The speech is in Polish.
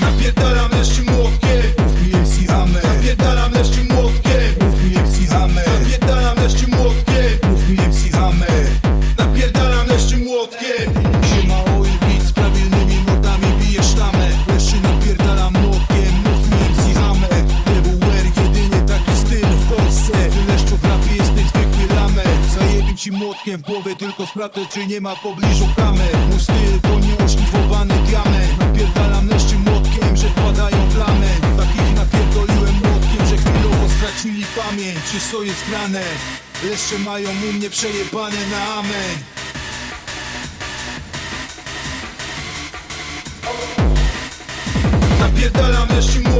Napierdalam leszczym młotkiem. PFC Hammer Napierdalam leszczym młotkiem. PFC Hammer Napierdalam leszczym młotkiem. Hammer Napierdalam leszczym młotkiem. Siema oj beat z prawilnymi notami bijesz tamę Leszczy napierdala młotkiem. Mów mi MC Hammer TWR jedynie taki styl w Polsce. Ty leszczu w rapie jesteś zwykły lamer Zajebie ci młotkiem w głowę Tylko sprawdzę czy nie ma w pobliżu kamer stracili pamięć Czy co jest grane? Leszcze mają u mnie przejebane na amen Napierdalam leszczym